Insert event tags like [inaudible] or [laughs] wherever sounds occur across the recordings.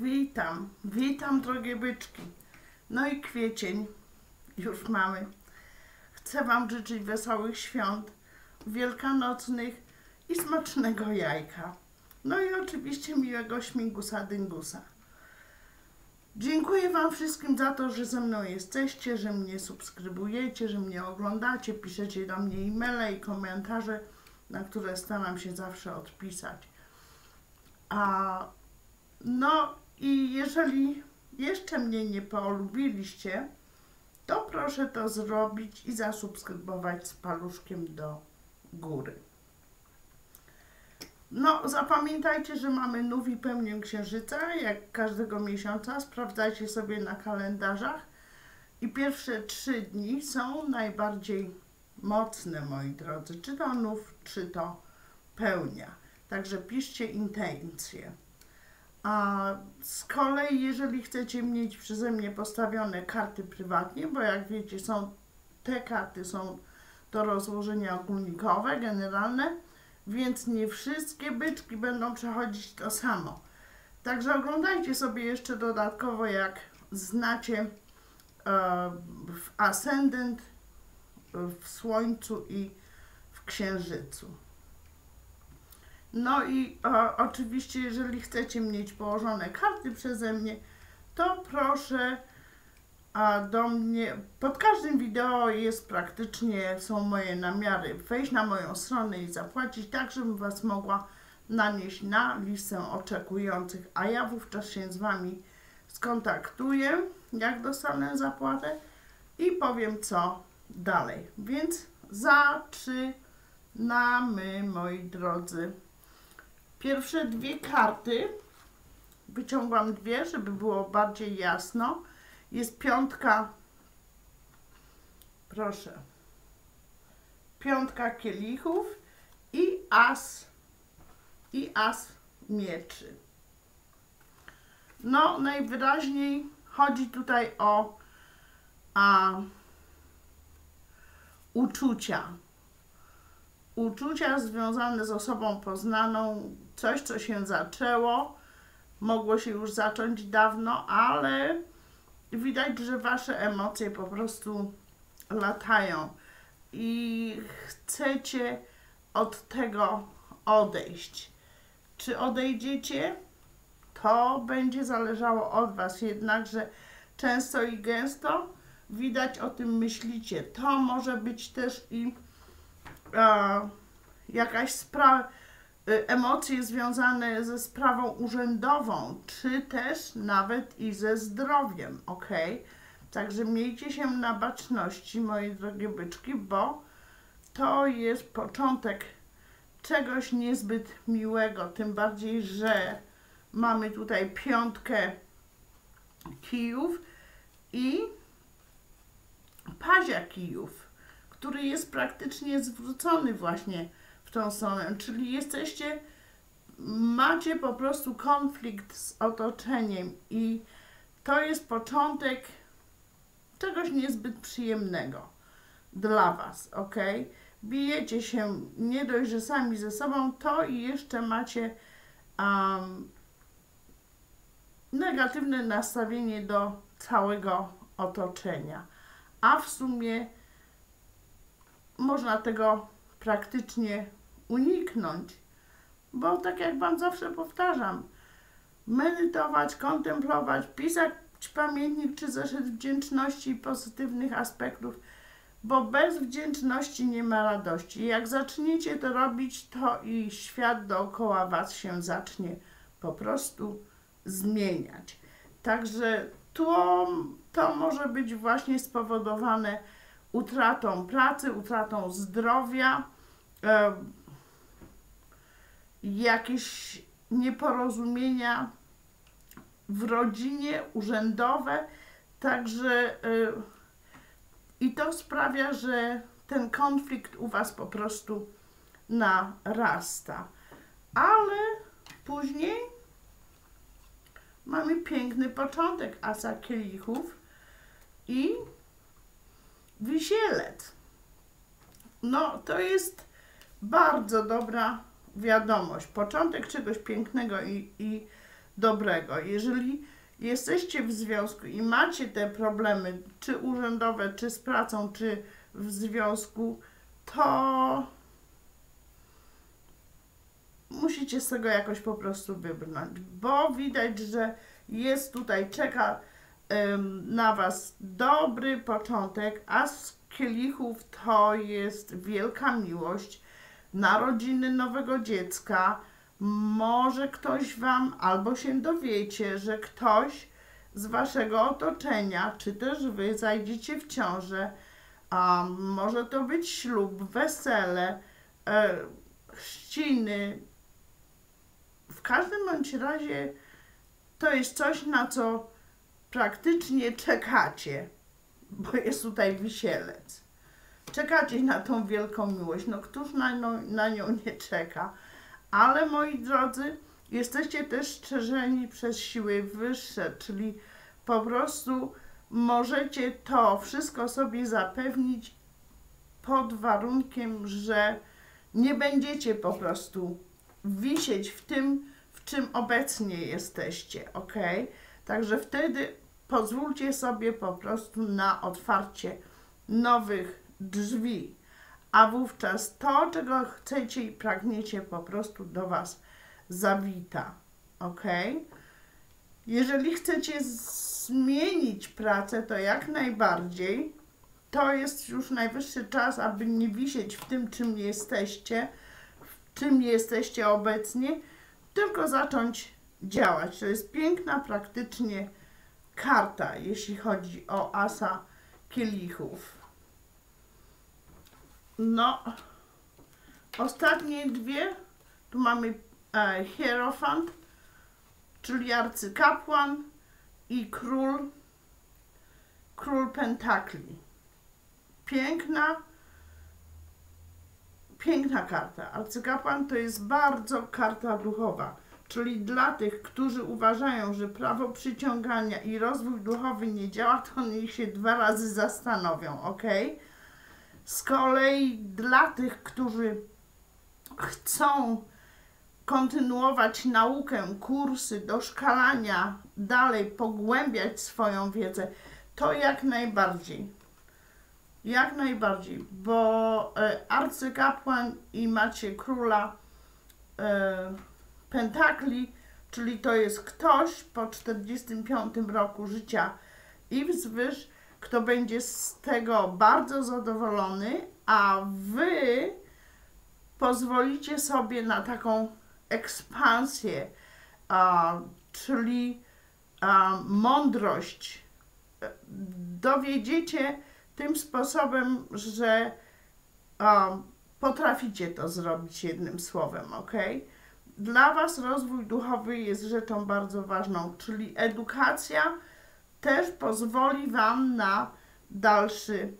Witam, witam drogie byczki. No i kwiecień już mamy. Chcę Wam życzyć wesołych świąt, wielkanocnych i smacznego jajka. No i oczywiście miłego śmigusa dyngusa. Dziękuję Wam wszystkim za to, że ze mną jesteście, że mnie subskrybujecie, że mnie oglądacie, piszecie do mnie e-maile i komentarze, na które staram się zawsze odpisać. A no i jeżeli jeszcze mnie nie polubiliście, to proszę to zrobić i zasubskrybować z paluszkiem do góry. No, zapamiętajcie, że mamy nów i pełnię księżyca, jak każdego miesiąca. Sprawdzajcie sobie na kalendarzach. I pierwsze trzy dni są najbardziej mocne, moi drodzy. Czy to nów, czy to pełnia. Także piszcie intencje. A z kolei, jeżeli chcecie mieć przeze mnie postawione karty prywatnie, bo jak wiecie, są te karty są do rozłożenia ogólnikowe, generalne, więc nie wszystkie byczki będą przechodzić to samo. Także oglądajcie sobie jeszcze dodatkowo, jak znacie e, w ascendent, w słońcu i w księżycu. No i o, oczywiście, jeżeli chcecie mieć położone karty przeze mnie, to proszę a do mnie, pod każdym wideo jest praktycznie, są moje namiary, wejść na moją stronę i zapłacić, tak żebym Was mogła nanieść na listę oczekujących, a ja wówczas się z Wami skontaktuję, jak dostanę zapłatę i powiem co dalej. Więc zaczynamy, moi drodzy. Pierwsze dwie karty, wyciągłam dwie, żeby było bardziej jasno. Jest piątka, proszę, piątka kielichów i as, i as mieczy. No, najwyraźniej chodzi tutaj o a, uczucia. Uczucia związane z osobą poznaną, coś, co się zaczęło, mogło się już zacząć dawno, ale widać, że wasze emocje po prostu latają i chcecie od tego odejść. Czy odejdziecie? To będzie zależało od was, jednakże często i gęsto widać o tym myślicie. To może być też i e, jakaś sprawa emocje związane ze sprawą urzędową, czy też nawet i ze zdrowiem, ok? Także miejcie się na baczności, moje drogie byczki, bo to jest początek czegoś niezbyt miłego, tym bardziej, że mamy tutaj piątkę kijów i pazia kijów, który jest praktycznie zwrócony właśnie tą stronę, czyli jesteście, macie po prostu konflikt z otoczeniem i to jest początek czegoś niezbyt przyjemnego dla Was, ok? Bijecie się nie dość, że sami ze sobą, to i jeszcze macie um, negatywne nastawienie do całego otoczenia. A w sumie można tego praktycznie uniknąć. Bo tak jak Wam zawsze powtarzam, medytować, kontemplować, pisać pamiętnik czy zeszyt wdzięczności i pozytywnych aspektów, bo bez wdzięczności nie ma radości. Jak zaczniecie to robić, to i świat dookoła Was się zacznie po prostu zmieniać. Także to, to może być właśnie spowodowane utratą pracy, utratą zdrowia, jakieś nieporozumienia w rodzinie, urzędowe, także y, i to sprawia, że ten konflikt u Was po prostu narasta. Ale później mamy piękny początek asa kielichów i wisielec. No, to jest bardzo dobra wiadomość, początek czegoś pięknego i, i dobrego. Jeżeli jesteście w związku i macie te problemy, czy urzędowe, czy z pracą, czy w związku, to musicie z tego jakoś po prostu wybrnąć, bo widać, że jest tutaj, czeka ym, na Was dobry początek, a z kielichów to jest wielka miłość, narodziny nowego dziecka. Może ktoś Wam albo się dowiecie, że ktoś z Waszego otoczenia, czy też Wy zajdziecie w ciążę, a może to być ślub, wesele, e, chrzciny. W każdym bądź razie to jest coś, na co praktycznie czekacie, bo jest tutaj wisielec. Czekacie na tą wielką miłość. No któż na, no, na nią nie czeka? Ale moi drodzy, jesteście też strzeżeni przez siły wyższe, czyli po prostu możecie to wszystko sobie zapewnić pod warunkiem, że nie będziecie po prostu wisieć w tym, w czym obecnie jesteście, ok? Także wtedy pozwólcie sobie po prostu na otwarcie nowych drzwi, a wówczas to, czego chcecie i pragniecie, po prostu do Was zawita, ok? Jeżeli chcecie zmienić pracę, to jak najbardziej. To jest już najwyższy czas, aby nie wisieć w tym, czym jesteście, w czym jesteście obecnie, tylko zacząć działać. To jest piękna praktycznie karta, jeśli chodzi o asa kielichów. No, ostatnie dwie, tu mamy e, hierofant, czyli arcykapłan i król, król pentakli. Piękna, piękna karta. Arcykapłan to jest bardzo karta duchowa, czyli dla tych, którzy uważają, że prawo przyciągania i rozwój duchowy nie działa, to niech się dwa razy zastanowią, ok? Z kolei dla tych, którzy chcą kontynuować naukę, kursy, doszkalania, dalej pogłębiać swoją wiedzę, to jak najbardziej. Jak najbardziej, bo e, arcykapłan i macie króla e, pentakli, czyli to jest ktoś po 45 roku życia i wzwyż, kto będzie z tego bardzo zadowolony, a wy pozwolicie sobie na taką ekspansję, a, czyli a, mądrość. Dowiedziecie tym sposobem, że a, potraficie to zrobić jednym słowem, ok? Dla Was rozwój duchowy jest rzeczą bardzo ważną, czyli edukacja też pozwoli Wam na dalszy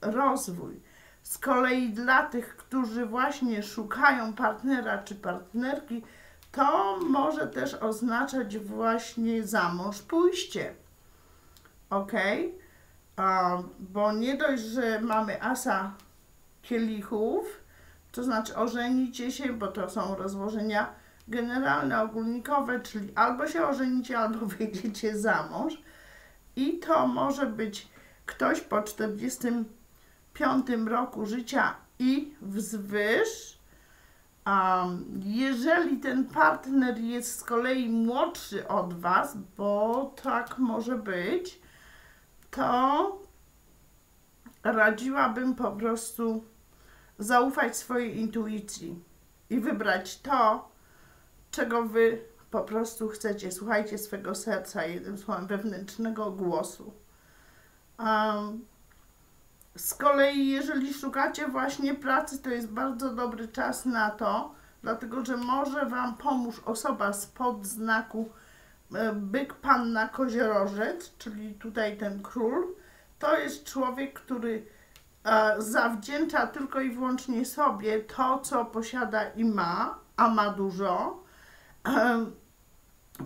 rozwój. Z kolei dla tych, którzy właśnie szukają partnera czy partnerki, to może też oznaczać właśnie za mąż pójście. Ok? bo nie dość, że mamy asa kielichów, to znaczy ożenicie się, bo to są rozłożenia generalne, ogólnikowe, czyli albo się ożenicie, albo wyjdziecie za mąż. I to może być ktoś po 40 piątym roku życia i wzwyż. Um, jeżeli ten partner jest z kolei młodszy od Was, bo tak może być, to radziłabym po prostu zaufać swojej intuicji i wybrać to, czego Wy po prostu chcecie. Słuchajcie swego serca, jednym słowem wewnętrznego głosu. Um, z kolei, jeżeli szukacie właśnie pracy, to jest bardzo dobry czas na to, dlatego że może Wam pomóż osoba spod znaku e, byk panna koziorożec, czyli tutaj ten król. To jest człowiek, który e, zawdzięcza tylko i wyłącznie sobie to, co posiada i ma, a ma dużo.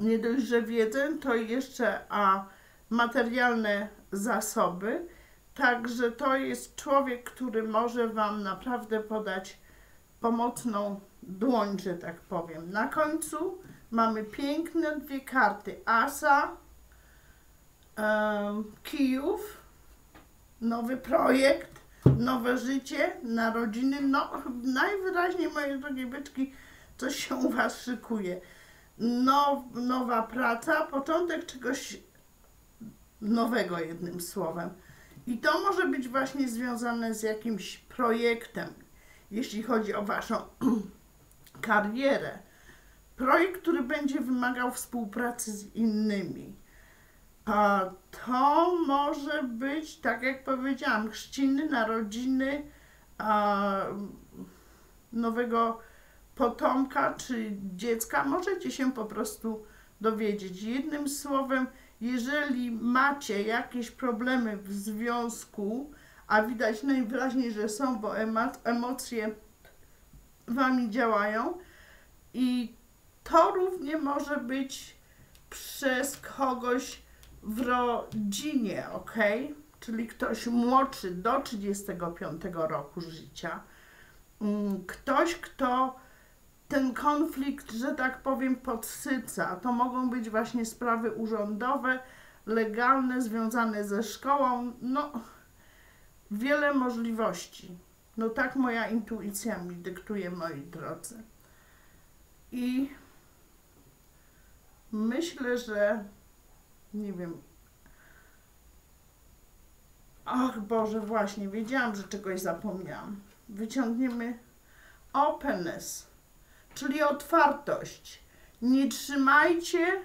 Nie dość, że wiedzę, to jeszcze a materialne zasoby Także to jest człowiek, który może Wam naprawdę podać pomocną dłoń, że tak powiem. Na końcu Mamy piękne dwie karty. Asa, em, Kijów, nowy projekt, nowe życie, narodziny. No, najwyraźniej, moje drogie byczki, coś się u Was szykuje. Now, nowa praca, początek czegoś nowego, jednym słowem. I to może być właśnie związane z jakimś projektem, jeśli chodzi o Waszą [clears throat] karierę. Projekt, który będzie wymagał współpracy z innymi. A to może być, tak jak powiedziałam, chrzciny, narodziny a, nowego potomka czy dziecka. Możecie się po prostu dowiedzieć. Jednym słowem, jeżeli macie jakieś problemy w związku, a widać najwyraźniej, że są, bo emocje wami działają i to równie może być przez kogoś w rodzinie, ok? Czyli ktoś młodszy do 35 roku życia, Mm, ktoś, kto ten konflikt, że tak powiem, podsyca. To mogą być właśnie sprawy urzędowe, legalne, związane ze szkołą. No, wiele możliwości. No tak moja intuicja mi dyktuje, moi drodzy. I myślę, że nie wiem. Ach Boże, właśnie, wiedziałam, że czegoś zapomniałam. Wyciągniemy openness, czyli otwartość. Nie trzymajcie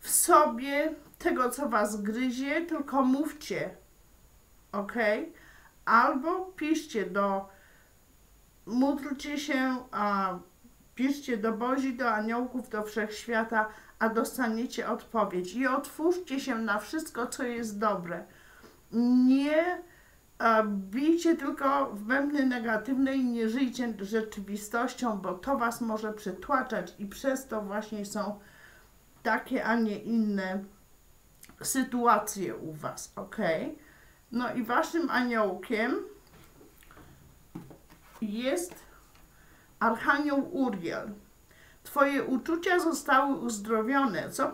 w sobie tego, co was gryzie, tylko mówcie, ok? Albo piszcie do, módlcie się, a piszcie do Bozi, do aniołków, do wszechświata, a dostaniecie odpowiedź. I otwórzcie się na wszystko, co jest dobre. Nie a, bijcie tylko w bębny negatywne i nie żyjcie rzeczywistością, bo to was może przytłaczać i przez to właśnie są takie, a nie inne sytuacje u was, ok? No i waszym aniołkiem jest Archanioł Uriel. Twoje uczucia zostały uzdrowione, co,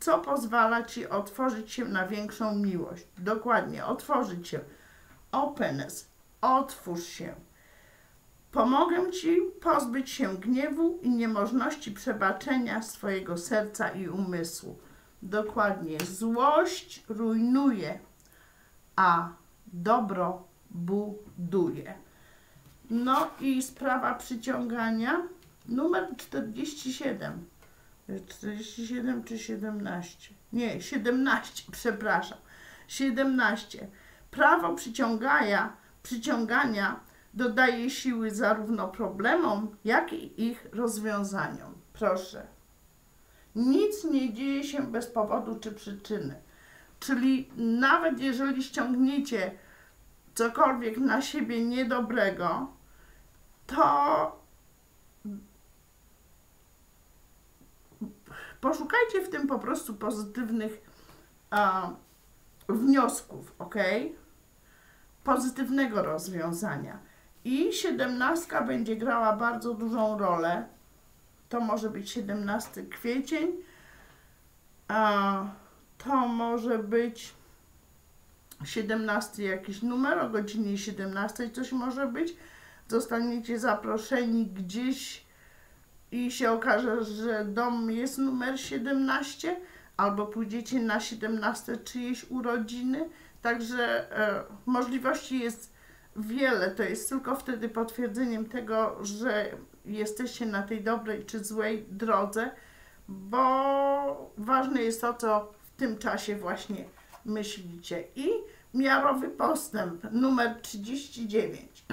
co pozwala ci otworzyć się na większą miłość. Dokładnie, otworzyć się. Openness. Otwórz się. Pomogę ci pozbyć się gniewu i niemożności przebaczenia swojego serca i umysłu. Dokładnie. Złość rujnuje, a dobro buduje. No i sprawa przyciągania numer 47. 47 czy 17? Nie, 17, przepraszam. 17. Prawo przyciągania, przyciągania dodaje siły zarówno problemom, jak i ich rozwiązaniom. Proszę. Nic nie dzieje się bez powodu czy przyczyny. Czyli nawet jeżeli ściągniecie cokolwiek na siebie niedobrego, to poszukajcie w tym po prostu pozytywnych a, wniosków, ok? Pozytywnego rozwiązania. I siedemnastka będzie grała bardzo dużą rolę. To może być 17 kwiecień, a to może być 17 jakiś numer, o godzinie 17 coś może być. Zostaniecie zaproszeni gdzieś i się okaże, że dom jest numer 17, albo pójdziecie na 17 czyjeś urodziny. Także e, możliwości jest wiele. To jest tylko wtedy potwierdzeniem tego, że jesteście na tej dobrej czy złej drodze, bo ważne jest to, co w tym czasie właśnie myślicie. I miarowy postęp numer 39.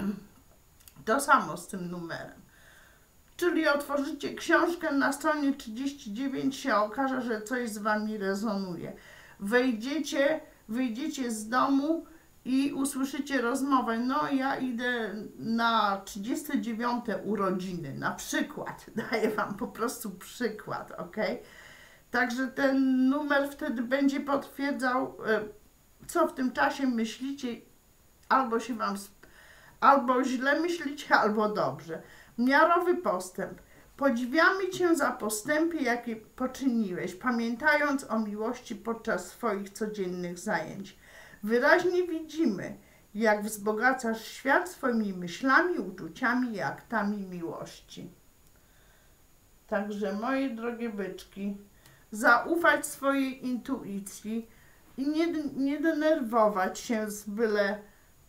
To samo z tym numerem. Czyli otworzycie książkę na stronie 39 się okaże, że coś z wami rezonuje. Wejdziecie, wyjdziecie z domu i usłyszycie rozmowę. No, ja idę na 39 urodziny, na przykład. [laughs] Daję wam po prostu przykład, ok? Także ten numer wtedy będzie potwierdzał, e, co w tym czasie myślicie, albo się wam, albo źle myślicie, [laughs] albo dobrze. Miarowy postęp. Podziwiamy Cię za postępy, jakie poczyniłeś, pamiętając o miłości podczas swoich codziennych zajęć. Wyraźnie widzimy, jak wzbogacasz świat swoimi myślami, uczuciami i aktami miłości. Także moje drogie byczki, zaufać swojej intuicji i nie, nie denerwować się z byle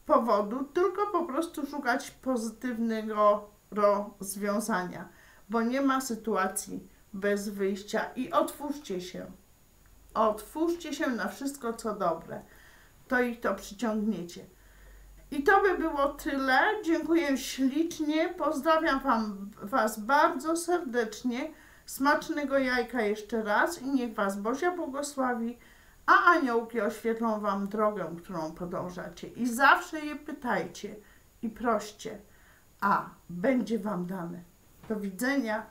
powodu, tylko po prostu szukać pozytywnego rozwiązania, bo nie ma sytuacji bez wyjścia i otwórzcie się. Otwórzcie się na wszystko, co dobre. To ich to przyciągniecie. I to by było tyle. Dziękuję ślicznie. Pozdrawiam wam, Was bardzo serdecznie. Smacznego jajka jeszcze raz i niech Was Bozia błogosławi, a aniołki oświetlą Wam drogę, którą podążacie. I zawsze je pytajcie i proście, a będzie Wam dane. Do widzenia.